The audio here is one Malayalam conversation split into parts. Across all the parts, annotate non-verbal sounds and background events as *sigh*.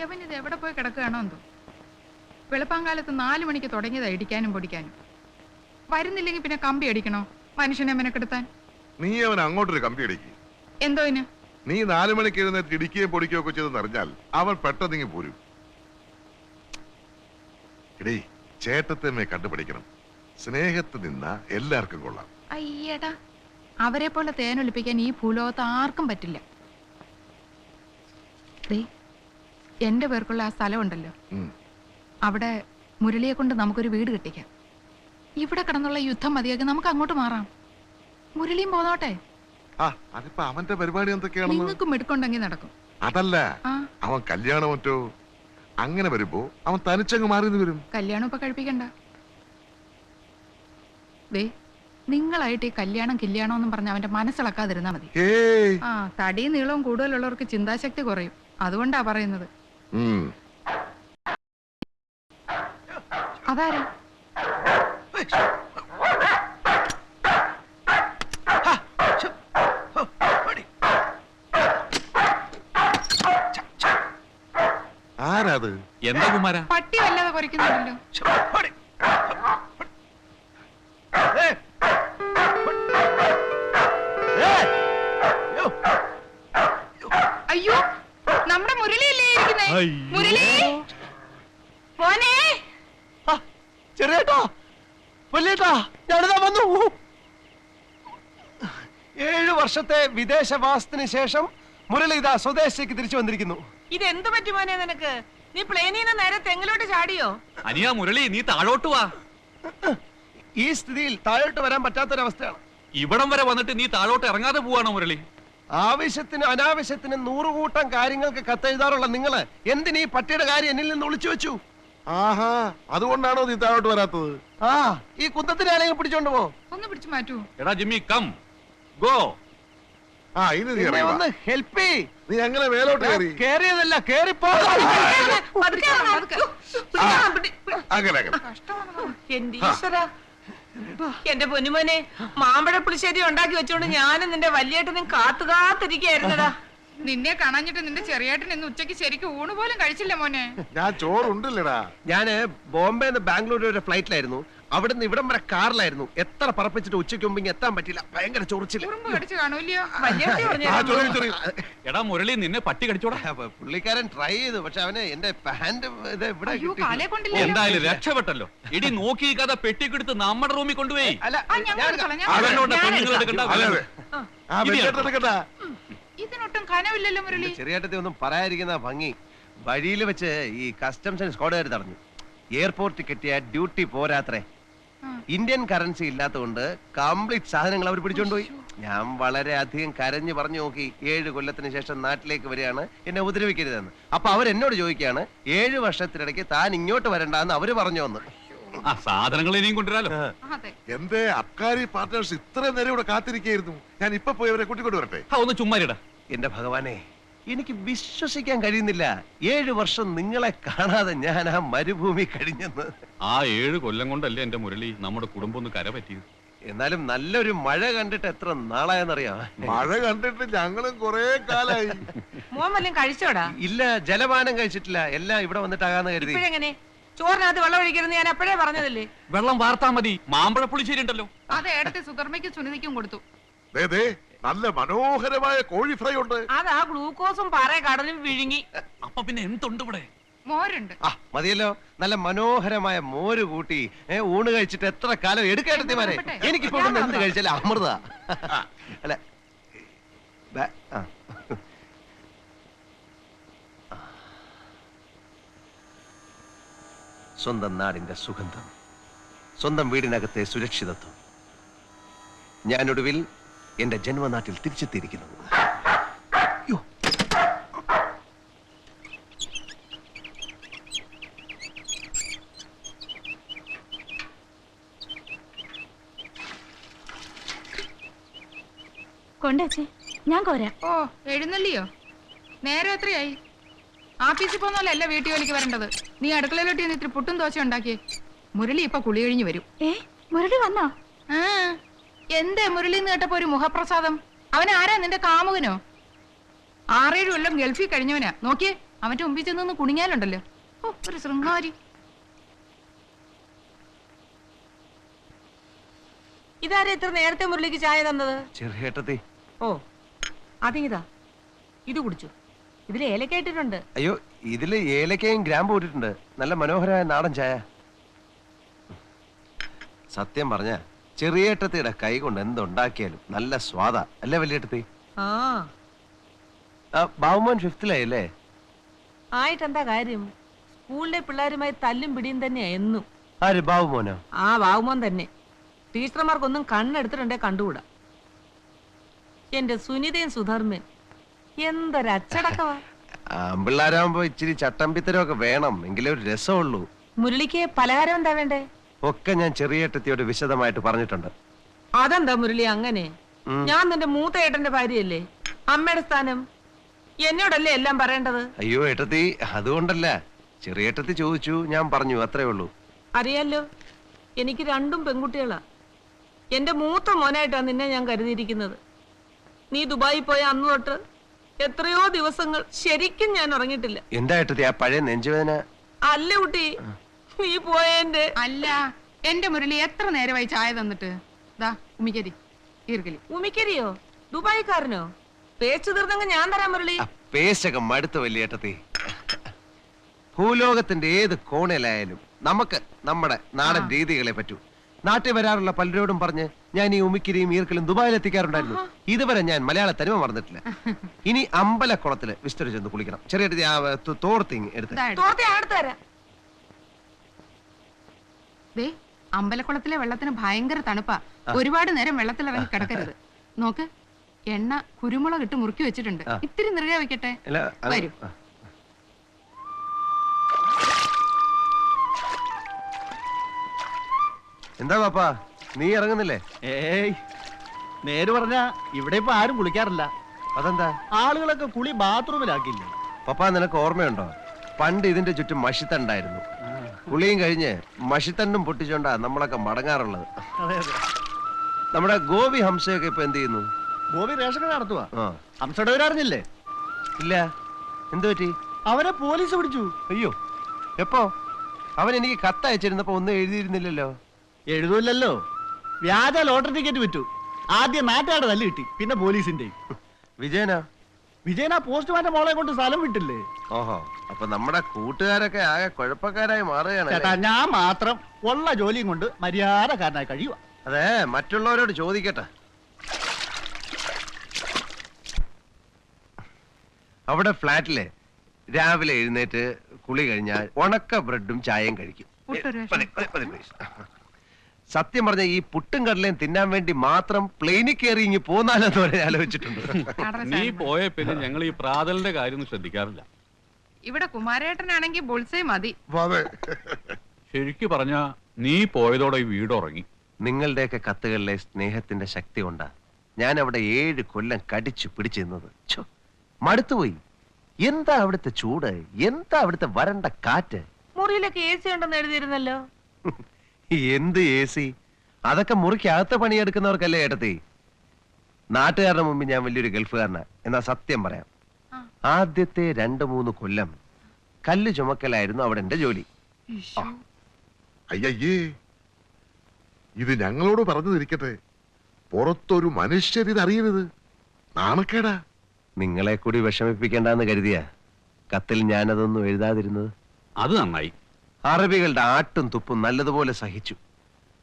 യവൻ ഇത് എവിടെ പോയി കിടക്കുകയാണോ എന്തോ? വെളുപ്പാങ്കാലത്ത് നാലു മണിക്ക് തുടങ്ങിയതാ ഇടിക്കാനും പൊടിക്കാനും. വരുന്നില്ലെങ്കിൽ പിന്നെ കമ്പി അടിക്കണോ? മനുഷ്യനെ മെനക്കെടുത്താൻ? നീ അവൻ അങ്ങോട്ടൊരു കമ്പി അടിക്കും. എന്തോ ഇന് നീ നാലു മണിക്ക് എഴുന്നേറ്റ് ഇടിക്കുകയും പൊടിക്കുകയും ഒക്കെ ചെയ്തെന്ന് അറിഞ്ഞാൽ അവൻ പെട്ടെന്നിങ്ങി പോരും. എടീ ചേട്ടത്തമ്മയെ കണ്ടുപിടിക്കണം. സ്നേഹത്ത് നിന്ന എല്ലാവർക്കും കൊള്ളാം. അയ്യടാ അവരെ പോലെ തേനൊലിപ്പിക്കാൻ ഈ ഭൂലോകത്ത് ആർക്കും പറ്റില്ല. ദേ, എന്റെ പേർക്കുള്ള ആ സ്ഥലമുണ്ടല്ലോ. ഉണ്ടല്ലോ അവിടെ മുരളിയെ കൊണ്ട് നമുക്കൊരു വീട് കെട്ടിക്കാം. ഇവിടെ കിടന്നുള്ള യുദ്ധം മതിയാക്കി നമുക്ക് അങ്ങോട്ട് മാറാം. മുരളിയും പോന്നോട്ടെ. അതിപ്പോ അവന്റെ പരിപാടി എന്തൊക്കെയാണെന്ന്? നിങ്ങൾക്കും നടക്കും. അതല്ല അവൻ കല്യാണമറ്റോ അങ്ങനെ വരുമ്പോ അവൻ തനിച്ചങ്ങ് മാറി വരും. കല്യാണം ഇപ്പൊ കഴിപ്പിക്കണ്ട. ദേ നിങ്ങളായിട്ട് ഈ കല്യാണം കല്യാണം എന്നും പറഞ്ഞ അവന്റെ മനസ്സിളക്കാതിരുന്നാ മതി. ആ തടിയും നീളവും കൂടുതലുള്ളവർക്ക് ചിന്താശക്തി കുറയും. അതുകൊണ്ടാ പറയുന്നത്. അതാരാ? ആരാത്? എന്താ കുമാര? പട്ടി വല്ലാതെ കുറയ്ക്കുന്നുണ്ടല്ലോ നമ്മുടെ മുരളിയല്ലേ ഇരിക്കുന്നേ? മുരളി? മോനെ? ചെറിയേട്ടാ. വലിയേട്ടാ ഞാനിതാ വന്നു. ഏഴു വർഷത്തെ വിദേശവാസത്തിന് ശേഷം മുരളി ഇതാ സ്വദേശത്തേക്ക് തിരിച്ചു വന്നിരിക്കുന്നു. ഇതെന്ത് പറ്റി മോനെ നിനക്ക്? നീ പ്ലെയിനിൽ നിന്ന് നേരെ തെങ്ങിലോട്ട് ചാടിയോ? അനിയ മുരളി നീ താഴോട്ട് വാ. ഈ സ്ഥിതിയിൽ താഴോട്ട് വരാൻ പറ്റാത്തൊരവസ്ഥയാണ്. ഇവിടം വരെ വന്നിട്ട് നീ താഴോട്ട് ഇറങ്ങാതെ പോവാണോ മുരളി? ആവശ്യത്തിന് അനാവശ്യത്തിന് നൂറുകൂട്ടം കാര്യങ്ങൾക്ക് കത്തെഴുതാറുള്ള നിങ്ങൾ ഈ പട്ടിയുടെ കാര്യം എന്നിൽ നിന്ന് ഒളിച്ചു വെച്ചു? ആഹാ അതുകൊണ്ടാണോ നീ താഴോട്ട് വരാത്തത്? ആ ഈ കുന്തത്തിനെ ആരെങ്കിലും പിടിച്ചോണ്ട് പോ. ഒന്ന് പിടിച്ചു മാറ്റൂ. എടാ ജിമ്മി കം. ഗോ. ആ നീ എന്നെ ഒന്ന് ഹെൽപ്പ് നീ അങ്ങനെ മേലോട്ട് കയറി. കേറിയതല്ല കേറിപ്പോ. പതുക്കെ വന്നോ, പതുക്കെ. പിടിക്കണം, പിടി- പിടി- അങ്ങനെ അങ്ങനെ. കഷ്ടമാണ് എന്റെ ഈശ്വര. എന്റെ പൊന്നുമോനെ മാമ്പഴ പുളിശ്ശേരി ഉണ്ടാക്കി വെച്ചോണ്ട് ഞാനും നിന്റെ വലിയേട്ടനും കാത്തു കാത്തിരിക്കായിരുന്നതാ നിന്നെ കാണാഞ്ഞിട്ട് നിന്റെ ചെറിയേട്ടൻ ഇന്ന് ഉച്ചയ്ക്ക് ശരിക്കും ഊണ് പോലും കഴിച്ചില്ല മോനെ. ഞാൻ ചോറുണ്ടല്ലടാ. ഞാൻ ബോംബെ ബാംഗ്ലൂർ വരെ ഫ്ലൈറ്റിലായിരുന്നു. അവിടുന്ന് ഇവിടം വരെ കാറിലായിരുന്നു. എത്ര പറപ്പിച്ചിട്ട് ഉച്ചയ്ക്ക് മുമ്പ് ഇങ്ങ് എത്താൻ പറ്റില്ല ഭയങ്കര ചൊറിച്ചില്ല ഉറുമ്പ് കടിച്ചു കാണൂല്ലയോ? വലിയേട്ടി പറഞ്ഞു എടാ മുരളി നിന്നെ പട്ടി കടിച്ചോടാ. പുള്ളിക്കാരൻ ട്രൈ ചെയ്തു. പക്ഷെ അവന് എന്റെ പാന്റ് ഇത് ഇവിടെ അയ്യോ. കാലേ എന്തായാലും രക്ഷപ്പെട്ടല്ലോ. ഇടി നോക്കി കഥ പെട്ടിക്കെടുത്ത് നമ്മുടെ റൂമിൽ കൊണ്ടുപോയി. അല്ല ആ ഞാൻ ഞാൻ കൊടുത്തോളാം, ഞാൻ അവനോട് കൊടുത്തോളാം. പെണ്ണുങ്ങൾ എടുക്കണ്ട അതെ അതെ. ആ. ഇതിനൊട്ടും കനവില്ലല്ലോ മുരളി. ചെറിയേട്ടത്തെ ഒന്നും പറയാതിരിക്കുന്ന ഭംഗി. വഴിയിൽ വെച്ച് ഈ കസ്റ്റംസ് സ്ക്വാഡുകാർ തടഞ്ഞു. എയർപോർട്ടിൽ കിട്ടിയ ഡ്യൂട്ടി പോരാത്രേ. ഇന്ത്യൻ കറൻസി ഇല്ലാത്തതുകൊണ്ട് കംപ്ലീറ്റ് സാധനങ്ങൾ അവർ പിടിച്ചോണ്ടുപോയി. ഞാൻ വളരെ അധികം കരഞ്ഞു പറഞ്ഞു നോക്കി ഏഴ് കൊല്ലത്തിന് ശേഷം നാട്ടിലേക്ക് വരികയാണ് എന്നെ ഉപദ്രവിക്കരുതെന്ന്. അപ്പൊ അവർ എന്നോട് ചോദിക്കുകയാണ് ഏഴ് വർഷത്തിനിടയ്ക്ക് താൻ ഇങ്ങോട്ട് വരണ്ടെന്ന് അവർ പറഞ്ഞു വന്ന്. ആ സാധനങ്ങൾ ഇനിയും കൊണ്ടുവരാലോ? അതെ. എന്റെ അബ്കാരി പാർട്ട്നേഴ്സ് ഇത്രയും നേരം ഇവിടെ കാത്തിരിക്കായിരുന്നു. ഞാൻ ഇപ്പൊ പോയി അവരെ കൂട്ടിക്കൊണ്ട് വരട്ടെ? ആ ഒന്ന് ചുമ്മാരിടാ. എന്റെ ഭഗവാനെ എനിക്ക് വിശ്വസിക്കാൻ കഴിയുന്നില്ല. ഏഴു വർഷം നിങ്ങളെ കാണാതെ ഞാൻ ആ മരുഭൂമി കഴിഞ്ഞെന്ന്. ആ ഏഴ് കൊല്ലം കൊണ്ടല്ലേ എന്റെ മുരളി നമ്മുടെ കുടുംബം ഒന്ന് കര പറ്റിയത് എന്നാലും നല്ലൊരു മഴ കണ്ടിട്ട് എത്ര നാളായെന്നറിയാം? മഴ കണ്ടിട്ട് ഞങ്ങളും കൊറേ കാലായി. *laughs* മോൻ വല്ലതും കഴിച്ചോടാ? ഇല്ല ജലപാനം കഴിച്ചിട്ടില്ല. എല്ലാം ഇവിടെ വന്നിട്ടാകാന്ന് കരുതി. ഇപ്പോഴെങ്ങനെ? ചോറിനകത്ത് വെള്ളം ഒഴിക്കരുന്ന് ഞാൻ എപ്പോഴേ പറഞ്ഞതല്ലേ? വെള്ളം വാർത്താ മതി. മാമ്പഴ പുളിശ്ശേരി ഉണ്ടല്ലോ. അതെ ഏടത്തെ സുധർമ്മയ്ക്കും സുനിതയ്ക്കും കൊടുത്തു. ദേ, ദേ, നല്ല മനോഹരമായ കോഴി ഫ്രൈ ഉണ്ട്. അതാ ഗ്ലൂക്കോസും പാറ കടലും വിഴുങ്ങി. അപ്പൊ പിന്നെ എന്തുണ്ട് ഇവിടെ? മോരുണ്ട്. ആ മതിയല്ലോ. നല്ല മനോഹരമായ മോര് കൂട്ടി ഏ, ഊണ് കഴിച്ചിട്ട് എത്ര കാലം എടുക്കേണ്ടത് വരെ എനിക്കിപ്പോ ഇവിടുന്ന് എന്ത് കഴിച്ചാലും അമൃത. അല്ല. ബ- ആ. സ്വന്തം നാടിന്റെ സുഗന്ധം സ്വന്തം വീടിനകത്തെ സുരക്ഷിതത്വം. ഞാനൊടുവിൽ എന്റെ ജന്മനാട്ടിൽ തിരിച്ചെത്തിയിരിക്കുന്നു. യ്യോ. കൊണ്ടേച്ചേ ഞാൻ കോരാം. ഓ എഴുന്നള്ളിയോ? നേരെ എത്രയായി? ആഫീസിൽ പോകുന്നല്ല വീട്ടു ജോലിക്ക് വരേണ്ടത്. നീ അടുക്കളയിലോട്ട് ചെന്ന് ഇത്തിരി പുട്ടും ദോശ ഉണ്ടാക്കിയേ. മുരളി ഇപ്പൊ കുളി കഴിഞ്ഞു വരും. ഏ മുരളി വന്നോ? ആ. എന്തേ മുരളി എന്ന് കേട്ടപ്പോ ഒരു മുഖപ്രസാദം? അവൻ ആരാ നിന്റെ കാമുകനോ? ആറേഴ് കൊല്ലം ഗൾഫിൽ കഴിഞ്ഞവനാ. നോക്കിയേ അവന്റെ മുമ്പിൽ ചെന്നൊന്ന് കുണിങ്ങാലുണ്ടല്ലോ ഓ ഒരു ശൃംഗാരി. ഇതാരാ ഇത്ര നേരത്തെ മുരളിക്ക് ചായ തന്നത്? ചെറിയേട്ടത്തി ഓ അതിങ്ങിതാ. ഇത് കുടിച്ചു. ഇതിൽ ഏലക്ക ഇട്ടിട്ടുണ്ട്. അയ്യോ ഇതിൽ ഏലക്കയും ഗ്രാമ്പ് ഇട്ടിട്ടുണ്ട്. നല്ല മനോഹരമായ നാടൻ ചായ. സത്യം പറഞ്ഞ ചെറിയേട്ടത്തിയുടെ കൈ കൊണ്ട് എന്തുണ്ടാക്കിയാലും നല്ല സ്വാദ. അല്ലേ വലിയേട്ടത്തി ആ. ബാബുമോൻ ഫിഫ്തിലായല്ലേ ആയിട്ടെന്താ കാര്യം? സ്കൂളിലെ പിള്ളേരുമായി തല്ലും പിടിയും തന്നെയാ എന്നും. ആര് ബാബുമോനോ? ആ ബാബുമോൻ തന്നെ. ടീച്ചർമാർക്കൊന്നും കണ്ണെടുത്തിട്ടുണ്ടേ കണ്ടുകൂടാ. എന്റെ സുനിതയും സുധർമ്മൻ. എന്തൊരച്ചടക്കവാ. ആമ്പിള്ളാരാകുമ്പോ ഇച്ചിരി ചട്ടമ്പിത്തരൊക്കെ വേണം. എങ്കിലേ ഒരു രസമുള്ളൂ. മുരളിക്ക് പലഹാരം എന്താ വേണ്ടേ? ഒക്കെ ഞാൻ ചെറിയേട്ടത്തിയോട് വിശദമായിട്ട് പറഞ്ഞിട്ടുണ്ട്. അതെന്താ മുരളി അങ്ങനെ? ഞാൻ നിന്റെ മൂത്ത ഏട്ടന്റെ ഭാര്യയല്ലേ? അമ്മയുടെ സ്ഥാനം? എന്നോടല്ലേ എല്ലാം പറയേണ്ടത്? അയ്യോ ഏട്ടത്തി അതുകൊണ്ടല്ല. ചെറിയേട്ടത്തി ചോദിച്ചു ഞാൻ പറഞ്ഞു അത്രേ ഉള്ളൂ. അറിയാലോ എനിക്ക് രണ്ടും പെൺകുട്ടികളാ. എന്റെ മൂത്ത മോനായിട്ടാണ് നിന്നെ ഞാൻ കരുതിയിരിക്കുന്നത്. നീ ദുബായി പോയ അന്ന് തൊട്ട് എത്രയോ ദിവസങ്ങൾ ശരിക്കും ഞാൻ ഉറങ്ങിയിട്ടില്ല. എന്താ ഏട്ടത്തി ആ പഴയ നെഞ്ചുവേദന? അല്ല കുട്ടി നീ പോയെന്റെ. അല്ല എന്റെ മുരളി എത്ര നേരമായി ചായ തന്നിട്ട്? ദാ ഉമിക്കരി ഈർക്കലി. ഉമിക്കരിയോ? ദുബായിക്കാരനോ? പേസ്റ്റ് തീർന്നെങ്കിൽ ഞാൻ തരാൻ മുരളി. പേശകം മടുത്ത വലിയേട്ടത്തി. ഭൂലോകത്തിന്റെ ഏത് കോണിലായാലും നമുക്ക് നമ്മുടെ നാടൻ രീതികളെ പറ്റൂ. നാട്ടിൽ വരാറുള്ള പലരോടും പറഞ്ഞ് ഞാൻ ഈ ഉമിക്കിരിയും ഈർക്കലും ദുബായിൽ എത്തിക്കാറുണ്ടായിരുന്നു ഇതുവരെ ഞാൻ മലയാള തനിമ മറന്നിട്ടില്ല. *laughs* ഇനി അമ്പലക്കുളത്തിൽ വിസ്തരിച്ച് കുളിക്കണം. ചെറിയ തോർത്തിങ് എടുത്ത്. ദാ ദേ അമ്പലക്കുളത്തിലെ വെള്ളത്തിന് ഭയങ്കര തണുപ്പാ. ഒരുപാട് നേരം വെള്ളത്തിൽ ഇറങ്ങി കിടക്കരുത്. നോക്ക് എണ്ണ കുരുമുളക് ഇട്ട് മുറുക്കി വെച്ചിട്ടുണ്ട്. ഇത്തിരി നിറയെ വെക്കട്ടെ? വരൂ. എന്താ പാപ്പാ? നീ ഇറങ്ങുന്നില്ലേ? ഏയ് നേര് പറഞ്ഞ ഇവിടെ ഇപ്പൊ ആരും കുളിക്കാറില്ല. അതെന്താ? ആളുകളൊക്കെ കുളി ബാത്റൂമിലാക്കില്ലേ പപ്പാ നിനക്ക് ഓർമ്മയുണ്ടോ? പണ്ട് ഇതിന്റെ ചുറ്റും മഷിത്തണ്ടായിരുന്നു. കുളിയും കഴിഞ്ഞ് മഷിത്തണ്ടും പൊട്ടിച്ചോണ്ടാ നമ്മളൊക്കെ മടങ്ങാറുള്ളത്. അതെ അതെ നമ്മുടെ ഗോപി ഹംസയൊക്കെ ഇപ്പൊ എന്ത് ചെയ്യുന്നു? ഗോപി റേഷൻ കട നടത്തുവാ. ആ. ഹംസയുടെ അറിഞ്ഞില്ലേ? ഇല്ല. എന്തു പറ്റി? അവനെ പോലീസ് പിടിച്ചു. അയ്യോ. എപ്പോ? അവൻ എനിക്ക് കത്ത് അയച്ചിരുന്നപ്പോ ഒന്നും എഴുതിയിരുന്നില്ലല്ലോ. എഴുതൂല്ലല്ലോ. വ്യാജ ലോട്ടറി ടിക്കറ്റ് വിറ്റു. ആദ്യം നാട്ടുകാരുടെ തല്ല് കിട്ടി പിന്നെ പോലീസിന്റെയും. വിജയനാ? വിജയനാ ആ പോസ്റ്റ്മാന്റെ മോളെ കൊണ്ട് സ്ഥലം വിട്ടില്ലേ? ഓഹോ. അപ്പൊ നമ്മുടെ കൂട്ടുകാരൊക്കെ ആകെ കുഴപ്പക്കാരായി മാറുകയാണ് ചേട്ടാ ഞാൻ മാത്രം ഉള്ള ജോലിയും കൊണ്ട് മര്യാദക്കാരനായി കഴിയുക അതെ മറ്റുള്ളവരോട് ചോദിക്കട്ടെ. അവിടെ ഫ്ലാറ്റിലെ രാവിലെ എഴുന്നേറ്റ് കുളി കഴിഞ്ഞാൽ ഉണക്ക ബ്രെഡും ചായയും കഴിക്കും. please. സത്യം പറഞ്ഞ ഈ പുട്ടും കടലയും തിന്നാൻ വേണ്ടി മാത്രം പ്ലെയിനിൽ കയറി ഇങ്ങി പോന്നാലെന്ന് വരെ ആലോചിച്ചിട്ടുണ്ട്. നീ. പോയ പിന്നെ ഞങ്ങൾ ഈ പ്രാതലിന്റെ കാര്യമൊന്നും ശ്രദ്ധിക്കാറില്ല. ഇവിടെ കുമാരേട്ടനാണെങ്കിൽ ബുൾസേ മതി. അതെ ശരിക്കു പറഞ്ഞ നീ പോയതോടെ ഈ വീട് ഉറങ്ങി. നിങ്ങളുടെയൊക്കെ കത്തുകളിലെ സ്നേഹത്തിന്റെ ശക്തി കൊണ്ടാ ഞാൻ അവിടെ ഏഴ് കൊല്ലം കടിച്ചു പിടിച്ചിരുന്നത്. ഛോ, മടുത്തുപോയി. എന്താ അവിടുത്തെ ചൂട്? എന്താ അവിടുത്തെ വരണ്ട കാറ്റ്? മുറിയിലൊക്കെ എ സി ഉണ്ടെന്ന് എഴുതിയിരുന്നല്ലോ. എന്ത് എ സി അതൊക്കെ മുറിക്കകത്ത് പണിയെടുക്കുന്നവർക്കല്ലേ ഏട്ടത്തി? നാട്ടുകാരുടെ മുമ്പ് ഞാൻ വലിയൊരു ഗൾഫുകാരനാ. എന്നാ സത്യം പറയാം. ആദ്യത്തെ രണ്ട് മൂന്ന് കൊല്ലം കല്ല് ചുമക്കലായിരുന്നു അവിടെ എന്റെ ജോലി. അയ്യയ്യേ. ഇത് ഞങ്ങളോട് പറഞ്ഞു തിരിക്കട്ടെ പുറത്തൊരു മനുഷ്യരിത് അറിയരുത്. നാണക്കേടാ. നിങ്ങളെ കൂടി വിഷമിപ്പിക്കേണ്ടെന്ന് കരുതിയ കത്തിൽ ഞാനതൊന്നും എഴുതാതിരുന്നത്? അത് നന്നായി. അറബികളുടെ ആട്ടും തുപ്പും നല്ലതുപോലെ സഹിച്ചു.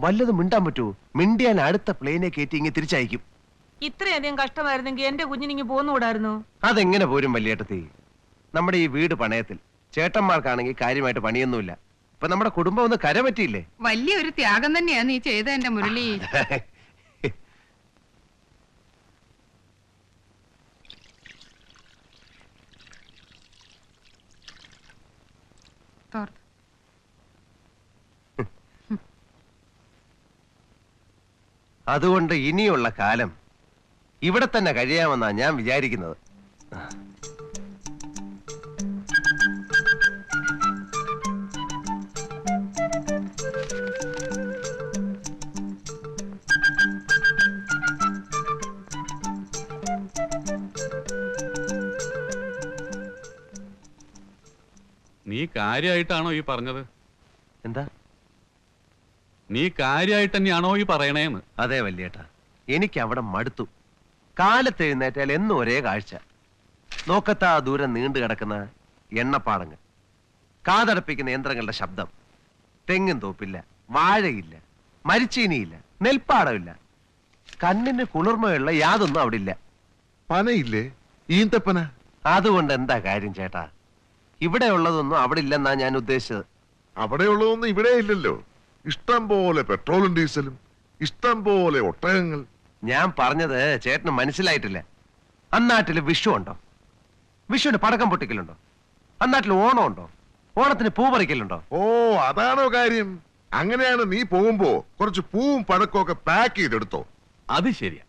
വല്ലതും മിണ്ടാൻ പറ്റുമോ? മിണ്ടിയാൻ അടുത്ത പ്ലെയിനെ കയറ്റി ഇങ്ങ് തിരിച്ചയക്കും. ഇത്രയധികം കഷ്ടമായിരുന്നെങ്കിൽ എന്റെ കുഞ്ഞിനിങ്ങി പോന്നുകൂടായിരുന്നു അതെങ്ങനെ പോരും വല്യേട്ടത്തി? നമ്മുടെ ഈ വീട് പണയത്തിൽ. ചേട്ടന്മാർക്കാണെങ്കിൽ കാര്യമായിട്ട് പണിയൊന്നുമില്ല. ഇപ്പൊ നമ്മുടെ കുടുംബം ഒന്ന് കരപറ്റിയില്ലേ? വലിയൊരു ത്യാഗം തന്നെയാ നീ ചെയ്ത എന്റെ മുരളി. അതുകൊണ്ട് ഇനിയുള്ള കാലം ഇവിടെ തന്നെ കഴിയാമെന്നാ ഞാൻ വിചാരിക്കുന്നത്. നീ കാര്യമായിട്ടാണോ ഈ പറഞ്ഞത്? എന്താ? നീ കാര്യമായിട്ട് തന്നെയാണോ ഈ പറയണേന്ന്? അതെ വല്യേട്ടാ. എനിക്ക് അവിടെ മടുത്തു. കാലത്ത് എഴുന്നേറ്റാൽ എന്നും ഒരേ കാഴ്ച. നോക്കത്താ ദൂരം നീണ്ടു കിടക്കുന്ന എണ്ണപ്പാടങ്ങൾ. കാതടപ്പിക്കുന്ന യന്ത്രങ്ങളുടെ ശബ്ദം. തെങ്ങും തോപ്പില്ല വാഴയില്ല മരിച്ചീനിയില്ല നെൽപ്പാടമില്ല. കണ്ണിന് കുളിർമയുള്ള യാതൊന്നും അവിടെ ഇല്ല പനയില്ലേ? ഈന്തപ്പന? അതുകൊണ്ട് എന്താ കാര്യം ചേട്ടാ? ഇവിടെ ഉള്ളതൊന്നും അവിടെ ഇല്ലെന്നാ ഞാൻ ഉദ്ദേശിച്ചത്. അവിടെ ഉള്ളതൊന്നും ഇവിടെ ഇല്ലല്ലോ. ഇഷ്ടം പോലെ പെട്രോളും ഡീസലും ഇഷ്ടം പോലെ ഒട്ടകങ്ങൾ. ഞാൻ പറഞ്ഞത് ചേട്ടന് മനസ്സിലായിട്ടില്ല. അന്നാട്ടിൽ വിഷു ഉണ്ടോ വിഷുവിന് പടക്കം പൊട്ടിക്കലുണ്ടോ? അന്നാട്ടിൽ ഓണം ഉണ്ടോ ഓണത്തിന് പൂ പറിക്കലുണ്ടോ? ഓ അതാണോ കാര്യം. അങ്ങനെയാണ് നീ പോകുമ്പോ കുറച്ച് പൂവും പഴക്കവും ഒക്കെ പാക്ക് ചെയ്തെടുത്തോ. അത് ശരിയാ.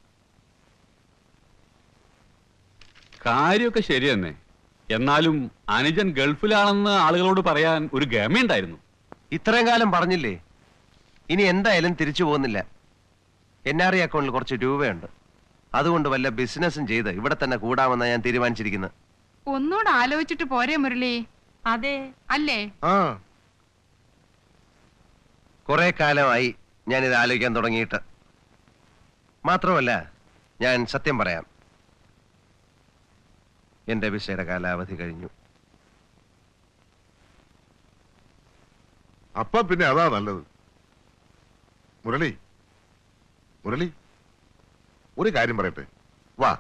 കാര്യമൊക്കെ ശരി തന്നെ എന്നാലും അനുജൻ ഗൾഫിലാണെന്ന് ആളുകളോട് പറയാൻ ഒരു ഗമയുണ്ടായിരുന്നു. ഇത്രയും കാലം പറഞ്ഞില്ലേ? ഇനി എന്തായാലും തിരിച്ചു പോകുന്നില്ല. എൻ ആർ ഐ അക്കൗണ്ടിൽ കുറച്ച് രൂപയുണ്ട്. അതുകൊണ്ട് വല്ല ബിസിനസ്സും ചെയ്ത് ഇവിടെ തന്നെ കൂടാമെന്നാ ഞാൻ തീരുമാനിച്ചിരിക്കുന്നത്. ഒന്നുകൂടെ ആലോചിച്ചിട്ട് പോരേ മുരളി. അതെ. അല്ലേ? ആ. കുറെ കാലമായി ഞാൻ ഇത് ആലോചിക്കാൻ തുടങ്ങിയിട്ട്. മാത്രമല്ല ഞാൻ സത്യം പറയാം. എന്റെ വിസയുടെ കാലാവധി കഴിഞ്ഞു. അപ്പ പിന്നെ അതാ നല്ലത്. മുരളി മുരളി ഒരു കാര്യം പറയട്ടെ. വാ.